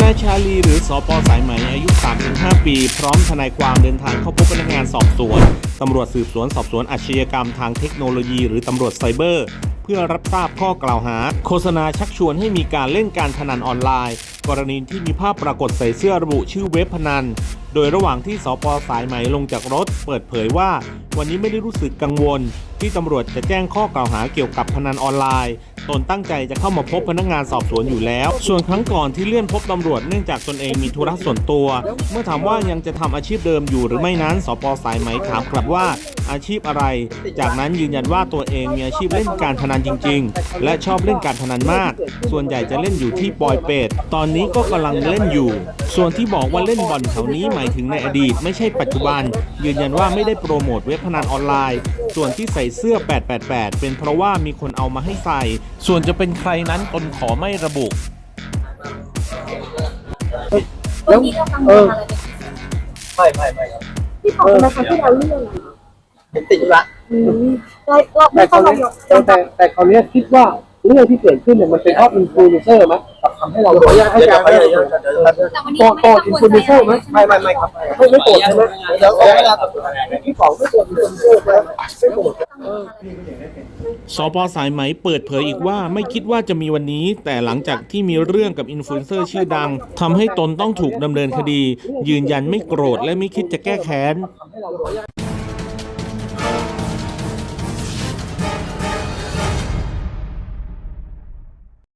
นายชาลีหรือสอปอสายไหมอายุ 35 ปี พร้อมทนายความเดินทางเข้าพบพนักงานสอบสวน ตำรวจสืบสวนสอบสวนอาชญากรรมทางเทคโนโลยี หรือตำรวจไซเบอร์ เพื่อรับทราบข้อกล่าวหา โฆษณาชักชวนให้มีการเล่นการพนันออนไลน์ กรณีที่มีภาพปรากฏใส่เสื้อระบุชื่อเว็บพนัน โดยระหว่างที่สปสายไหมลงจากรถ เปิดเผยว่า วันนี้ไม่ได้รู้สึกกังวล ที่ตำรวจจะแจ้งข้อกล่าวหาเกี่ยวกับพนันออนไลน์ ตนตั้งใจจะเข้ามาพบพนักงานสอบสวนอยู่แล้ว ส่วนครั้งก่อนที่เลื่อนพบตำรวจเนื่องจากตนเองมีธุระส่วนตัว เมื่อถามว่ายังจะทำอาชีพเดิมอยู่หรือไม่นั้นสปสายไหมถามกลับว่าอาชีพอะไร จากนั้นยืนยันว่าตัวเองมีอาชีพเล่นการพนันจริง ๆ และชอบเล่นการพนันมาก ส่วนใหญ่จะเล่นอยู่ที่ปอยเป็ดตอนนี้ก็กำลังเล่นอยู่ ส่วนที่บอกว่าเล่นบ่อนแถวนี้หมายถึงในอดีต ไม่ใช่ปัจจุบัน ยืนยันว่าไม่ได้โปรโมทเว็บพนันออนไลน์ ส่วนที่ใส่เสื้อ 888 เป็นเพราะว่ามีคนเอามาให้ใส่ ส่วนจะเป็นใครนั้นตนขอไม่ระบุแล้วนี้เรากังวลอะไรเป็นพิเศษไม่ไม่ไม่ครับที่บอกนะคะที่เราเลื่อนอะผม ติดธุระอืมเราเราแต่ไม่คต้ราอวงนี้มายกแต่แต่แต่คราวนี้คิดว่าเรื่องที่เกิดขึ้นเนี่ยมันเป็นเพราะอินฟลูเอนเซอร์ไหมทำให้เราขออนุญาตให้ให้กาการรให้ให้การแต่วันนี้เราไม่ได้กังวลใจอะไรใช่ไหมไม่ไม่ไม่ครับไม่ไม่โกรธใช่ไหมเดี๋ยวขอเวลาครับที่สองไม่โกรธอินฟลูเอนเซอร์ใช่ไหมไม่โกรธ สปสายไหมเปิดเผยอีกว่าไม่คิดว่าจะมีวันนี้ แต่หลังจากที่มีเรื่องกับอินฟลูเอนเซอร์ชื่อดังทำให้ตนต้องถูกดำเนินคดี ยืนยันไม่โกรธและไม่คิดจะแก้แค้น ทำให้เรา